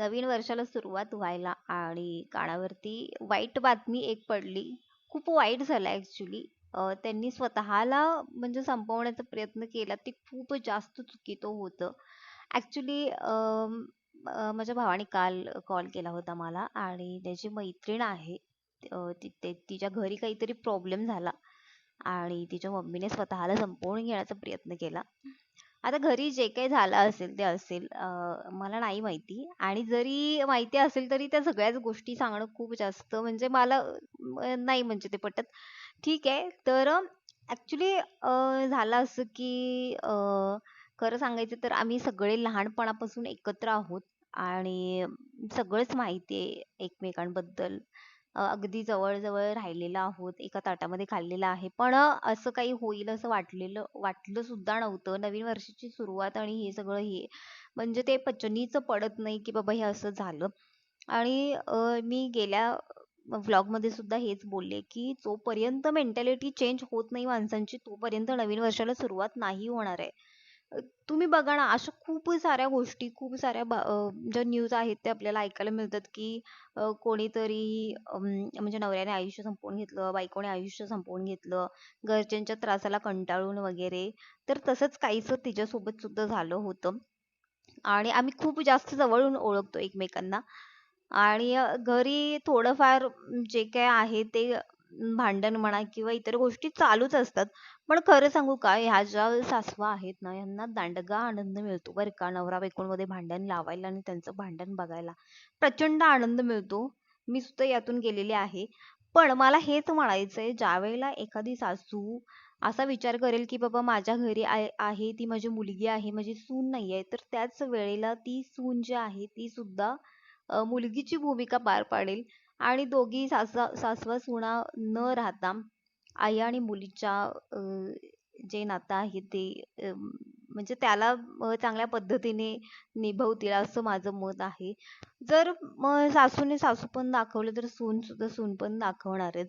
नवीन वर्षाला सुरुवात व्हायला आणि कानावरती वाईट बातमी एक पडली. खूप वाईट झालं ॲक्च्युली त्यांनी स्वतःला म्हणजे संपवण्याचा प्रयत्न केला. ते खूप जास्त चुकीचं होतं. ॲक्च्युली माझ्या भावाने काल कॉल केला होता मला आणि त्याची मैत्रीण आहे. ते तिच्या घरी काहीतरी प्रॉब्लेम झाला आणि तिच्या मम्मीने स्वतःला संपवून घेण्याचा प्रयत्न केला. आता घरी जे काही झालं असेल ते असेल. मला नाही माहिती आणि जरी माहिती असेल तरी त्या सगळ्याच गोष्टी सांगणं खूप जास्त म्हणजे मला नाही म्हणजे ते पटत. ठीक आहे. तर अ, झालं असं की अ, खरं सांगायचं तर आम्ही सगळे लहानपणापासून एकत्र आहोत आणि सगळंच माहिती आहे एकमेकांबद्दल. अगदी जवळजवळ राहिलेलो आहोत. एका ताटामध्ये खाल्लेलं आहे. पण असं काही होईल असं वाटलेलं वाटलं सुद्धा नव्हतं. नवीन वर्षाची सुरुवात आणि हे सगळं हे म्हणजे ते पचनीच पडत नाही, की बाबा हे असं झालं. आणि अ, मी गेल्या व्लॉगमध्ये सुद्धा हेच बोलले, की जोपर्यंत मेंटॅलिटी चेंज होत नाही माणसांची, तोपर्यंत नवीन वर्षाला सुरुवात नाही होणार आहे. तुम्ही बघा ना, अशा खूप साऱ्या गोष्टी, खूप साऱ्या बा ज्या न्यूज आहेत त्या आपल्याला ऐकायला मिळतात, की अ, कोणीतरी म्हणजे नवऱ्याने आयुष्य संपवून घेतलं, बायकोने आयुष्य संपवून घेतलं, घरच्यांच्या त्रासाला कंटाळून वगैरे. तर तसंच काहीसं तिच्यासोबत सुद्धा झालं होतं. आणि आम्ही खूप जास्त जवळून ओळखतो एकमेकांना. आणि अ, घरी थोडंफार जे काय आहे ते भांडण म्हणा किंवा इतर गोष्टी चालूच असतात. पण खरं सांगू का, ह्या ज्या सासवा आहेत ना, यांना दांडगा आनंद मिळतो बरं का. नवरा-बायकोंमध्ये भांडण लावायला आणि त्यांचं भांडण बघायला. प्रचंड आनंद मिळतो. मी सुद्धा यातून गेलेले आहे. पण मला हेच म्हणायचंय, ज्यावेळेला एखादी सासू असा विचार करेल, की बाबा माझ्या घरी आहे आहे, ती माझी मुलगी आहे, माझी सून नाहीये, तर त्याच वेळेला ती सून जी आहे, ती सुद्धा अ, मुलगीची भूमिका पार पाडेल आणि दोघी सासा सासवा-सुना न राहता आई आणि मुलीच्या जे नातं आहे ते म्हणजे त्याला चांगल्या पद्धतीने निभवतील असं माझं मत आहे. जर सासूने सासू पण दाखवलं तर सून सुद्धा सून पण दाखवणारच.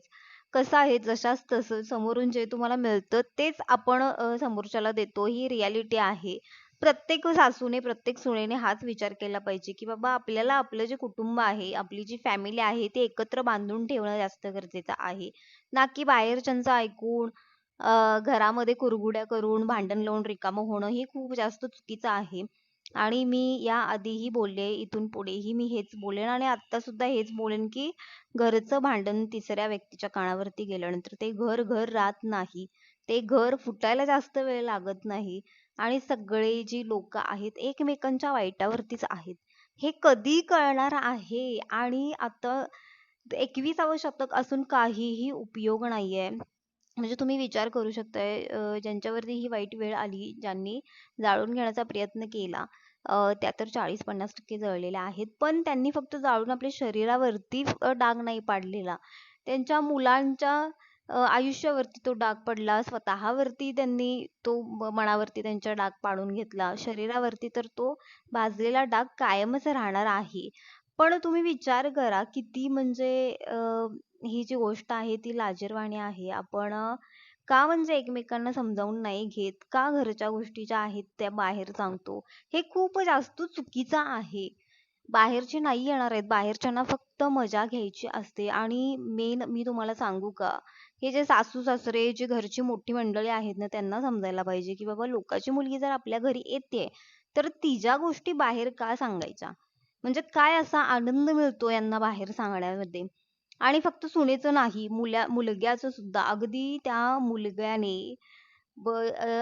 कसं आहे जशास तसं समोरून जे तुम्हाला मिळतं तेच आपण समोरच्याला देतो ही रियालिटी आहे. प्रत्येक सासूने, प्रत्येक सुनेने हाच विचार केला पाहिजे, की बाबा आपल्याला आपलं जे कुटुंब आहे, आपली जी फॅमिली आहे ती एकत्र बांधून ठेवणं जास्त गरजेचं आहे. ना की बाहेरच्यांचं ऐकून अ, घरामध्ये कुरघुड्या करून, भांडण लावून रिकामं होणं हे खूप जास्त चुकीचं आहे. आणि मी या आधीही बोलले, इथून पुढेही मी हेच बोलेन आणि आता सुद्धा हेच बोलेन, की घरचं भांडण तिसऱ्या व्यक्तीच्या कानावरती गेल्यानंतर ते घर घर राहत नाही. ते घर फुटायला जास्त वेळ लागत नाही आणि सगळे जी लोकं आहेत एकमेकांच्या वाईटावरतीच आहेत. हे कधी कळणार आहे आणि आता 21सावं शतक असून काहीही उपयोग नाहीये. म्हणजे तुम्ही विचार करू शकताय ज्यांच्यावरती ही वाईट वेळ आली, ज्यांनी जाळून घेण्याचा प्रयत्न केला, त्या तर 40-50% जळलेल्या आहेत. पण त्यांनी फक्त जाळून आपल्या शरीरावरती डाग नाही पाडलेला. त्यांच्या मुलांच्या आयुष्यावरती तो डाग पडला. स्वतःवरती त्यांनी तो मनावरती त्यांच्या डाग पाडून घेतला. शरीरावरती तर तो भाजलेला डाग कायमच राहणार आहे. पण तुम्ही विचार करा किती म्हणजे ही जी गोष्ट आहे ती लाजिरवाणी आहे. आपण का म्हणजे एकमेकांना समजावून नाही घेत? का घरच्या गोष्टी ज्या आहेत त्या बाहेर सांगतो? हे खूप जास्त चुकीचं आहे. बाहेरचे नाही येणार आहेत. बाहेरच्यांना फक्त मजा घ्यायची असते आणि मेन मी तुम्हाला सांगू का, हे जे सासू-सासरे, जे घरची मोठी मंडळी आहेत ना, त्यांना समजायला पाहिजे, की बाबा लोकांची मुलगी जर आपल्या घरी येते तर तिच्या गोष्टी बाहेर का सांगायच्या? म्हणजे काय असा आनंद मिळतो यांना बाहेर सांगण्यामध्ये? आणि फक्त सुनेचं नाही, मुल्या मुलग्याचं सुद्धा. अगदी त्या मुलग्याने ब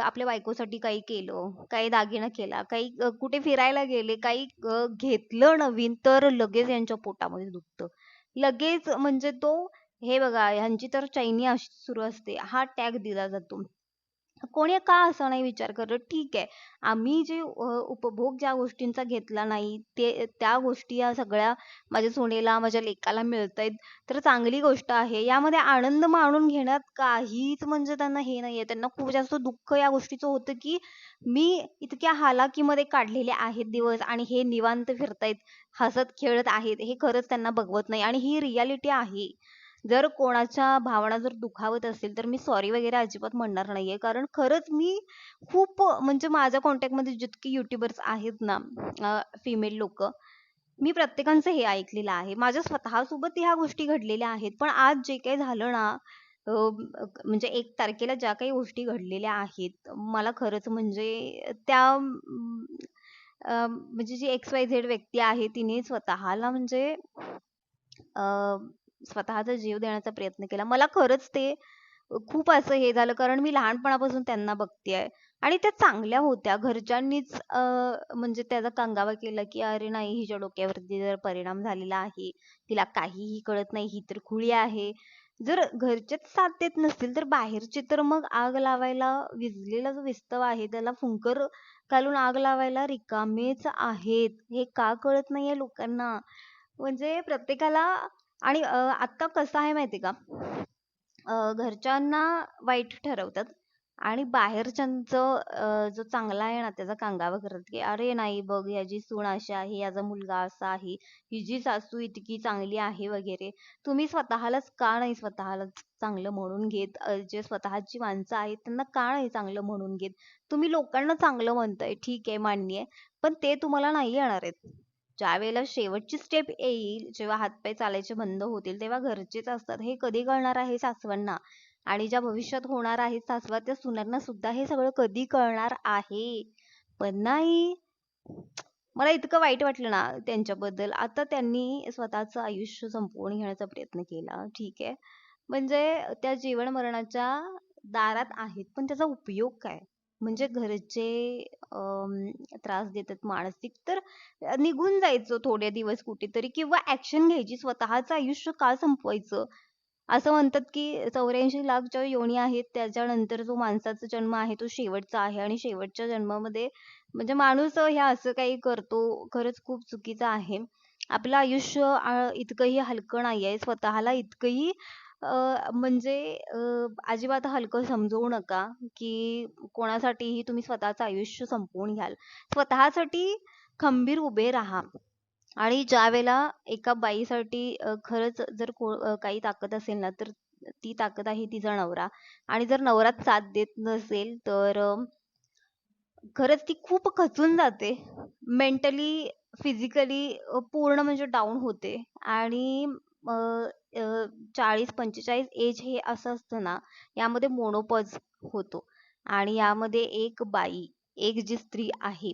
आपल्या बायकोसाठी काही केलं, काही दागिना केला, काही कुठे फिरायला गेले, काही घेतलं नवीन, तर लगेच यांच्या पोटामध्ये दुखतं. लगेच म्हणजे तो हे बघा ह्यांची तर चैनी अशी सुरू असते, हा टॅग दिला जातो. कोणी का असा नाही विचार करत? ठीक आहे. आम्ही जे उपभोग ज्या गोष्टींचा घेतला नाही, ते त्या गोष्टी या सगळ्या माझ्या सुनेला, माझ्या लेकाला मिळतायत, तर चांगली गोष्ट आहे. यामध्ये आनंद मानून घेण्यात काहीच म्हणजे त्यांना हे नाहीये. त्यांना खूप जास्त दुःख या गोष्टीचं होतं, की मी इतक्या हालाकीमध्ये काढलेले आहेत दिवस आणि हे निवांत फिरतायत, हसत-खेळत आहेत. हे खरंच त्यांना बघवत नाही आणि ही रियालिटी आहे. जर कोणाच्या भावना जर दुखावत असेल, तर मी सॉरी वगैरे अजिबात म्हणणार नाहीये. कारण खरंच मी खूप म्हणजे माझ्या कॉन्टॅक्टमध्ये जितके युट्यूबर्स आहेत ना, फिमेल लोक मी प्रत्येकांचं हे ऐकलेलं आहे. माझ्या स्वतःसोबत ह्या गोष्टी घडलेल्या आहेत. पण आज जे काही झालं ना म्हणजे एक तारखेला ज्या काही गोष्टी घडलेल्या आहेत, मला खरंच म्हणजे त्या अं, म्हणजे जी एक्स-वाय-झेड व्यक्ती आहे तिने स्वतःला म्हणजे स्वतःचा जीव देण्याचा प्रयत्न केला. मला खरंच ते खूप असं हे झालं कारण मी लहानपणापासून त्यांना बघतेय आणि त्या चांगल्या होत्या. घरच्यांनीच म्हणजे त्याचा कंगावा केला, की "अरे नाही, हिच्या डोक्यावरती जर परिणाम झालेला आहे. तिला काहीही कळत नाही. ही तर खुळी आहे." जर घरचेच साथ देत नसतील, तर बाहेरचे तर मग आग लावायला विजलेला जो विस्तव आहे, त्याला फुंकर घालून आग लावायला रिकामेच आहेत. हे का कळत नाहीये लोकांना? म्हणजे प्रत्येकाला आणि आत्ता आता कसं आहे माहिती का? घरच्यांना वाईट ठरवतात आणि बाहेरच्यांचं जो चांगला आहे ना त्याचा कांगावा करतात, की "अरे नाही बघ याची सून अशी आहे, याचा मुलगा असा आहे, हिची सासू इतकी चांगली आहे" वगैरे. तुम्ही स्वतःलाच का नाही स्वतःला चांगलं म्हणून घेत? जे स्वतःची माणसं आहेत त्यांना का नाही चांगलं म्हणून घेत? तुम्ही लोकांना चांगलं म्हणताय, ठीक आहे, मान्य आहे. पण ते तुम्हाला नाही येणार आहेत. ज्या वेळेला शेवटची स्टेप येईल, जेव्हा हातपाय चालायचे बंद होतील, तेव्हा घरचेच असतात. हे कधी कळणार आहे सासवांना? आणि ज्या भविष्यात होणार आहेत सासवा, त्या सुनांना सुद्धा हे सगळं कधी कळणार आहे? पण नाही. मला इतकं वाईट वाटलं ना त्यांच्याबद्दल. आता त्यांनी स्वतःचं आयुष्य संपवून घेण्याचा प्रयत्न केला. ठीक आहे. म्हणजे त्या जीवन-मरणाच्या दारात आहेत, पण त्याचा उपयोग काय? म्हणजे घरचे अं, त्रास देतात मानसिक, तर निघून जायचं थोडे दिवस कुठेतरी किंवा ऍक्शन घ्यायची. स्वतःचं आयुष्य का संपवायचं? असं म्हणतात, की 84 लाख ज्या योनी आहेत, त्याच्यानंतर जो माणसाचा जन्म आहे, तो शेवटचा आहे आणि शेवटच्या जन्मामध्ये म्हणजे माणूस ह्या असं काही करतो, खरंच खूप चुकीचं आहे. आपलं आयुष्य इतकंही हलकं नाही आहे स्वतःला इतकंही अ, म्हणजे अ, अजिबात हलकं समजवू नका, की कोणासाठीही तुम्ही स्वतःचं आयुष्य संपवून घ्याल. स्वतःसाठी खंबीर उभे राहा. आणि ज्यावेळेला एका बाईसाठी अ, खरंच जर को अ, काही ताकद असेल ना, तर ती ताकद आहे तिचा नवरा. आणि जर नवराच साथ देत नसेल, तर अ, खरंच ती खूप खचून जाते. मेंटली, फिजिकली पूर्ण म्हणजे डाउन होते. आणि अ, चाळीस पंचेचाळीस एज हे असं असतं ना, यामध्ये मोनोपॉज होतो. आणि यामध्ये एक बाई, एक जी स्त्री आहे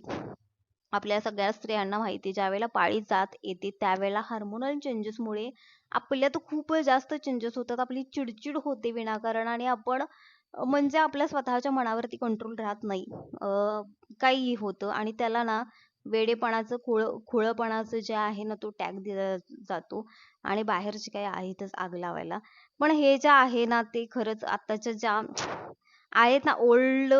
आपल्या सगळ्या स्त्रियांना माहिती ज्या ज्यावेळेला पाळी जात येते त्यावेळेला हार्मोनल चेंजेसमुळे आपल्यात खूप जास्त चेंजेस होतात. आपली चिडचिड होते विनाकारण आणि आपण म्हणजे आपल्या स्वतःच्या मनावरती कंट्रोल राहत नाही. अं काही होतं आणि त्याला ना वेडेपणाचं, खुळ खुळपणाचं जे आहे ना तो टॅग दिला जातो आणि बाहेरचे काही आहेतच आग लावायला. पण हे जे आहे ना ते खरंच आत्ताच्या ज्या आहेत ना ओल्ड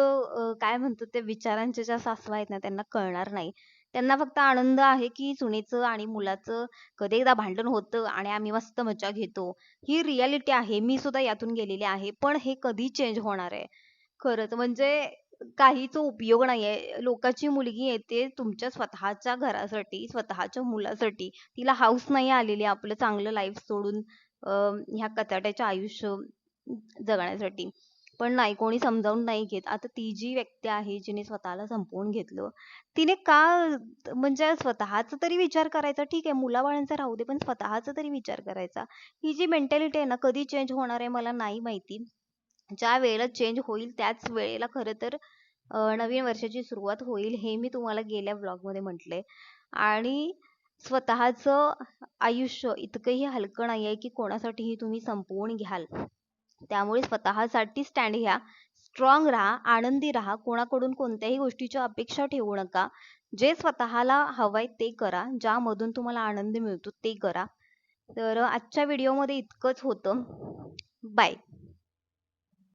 काय म्हणतो ते विचारांच्या ज्या सासवा आहेत ना त्यांना कळणार नाही. त्यांना फक्त आनंद आहे, की सुनेचं आणि मुलाचं कधी एकदा भांडण होतं आणि आम्ही मस्त मजा घेतो. ही रियालिटी आहे. मी सुद्धा यातून गेलेली आहे. पण हे कधी चेंज होणार आहे? खरंच म्हणजे काहीच उपयोग नाहीये. लोकाची मुलगी येते तुमच्या स्वतःच्या घरासाठी, स्वतःच्या मुलासाठी. तिला हौस नाही आलेली आपलं चांगलं लाईफ सोडून ह्या कचाट्याच्या आयुष्य जगण्यासाठी. पण नाही कोणी समजावून नाही घेत. आता ती जी व्यक्ती आहे जिने स्वतःला संपवून घेतलं, तिने का म्हणजे स्वतःचा तरी विचार करायचा. ठीक आहे मुलाबाळांचा राहू दे, पण स्वतःचा तरी विचार करायचा. ही जी मेंटॅलिटी आहे ना कधी चेंज होणार आहे मला नाही माहिती. ज्या वेळेला चेंज होईल त्याच वेळेला खरं तर नवीन वर्षाची सुरुवात होईल हे मी तुम्हाला गेल्या ब्लॉगमध्ये म्हटले आणि स्वतःचं आयुष्य इतकंही हलकं नाही आहे की कोणासाठीही तुम्ही संपवून घ्याल. त्यामुळे स्वतःसाठी स्टँड घ्या. स्ट्राँग राहा, आनंदी राहा. कोणाकडून कोणत्याही गोष्टीच्या अपेक्षा ठेवू नका. जे स्वतःला हवंय ते करा. ज्यामधून तुम्हाला आनंद मिळतो ते करा. तर आजच्या व्हिडिओमध्ये इतकंच होतं. बाय.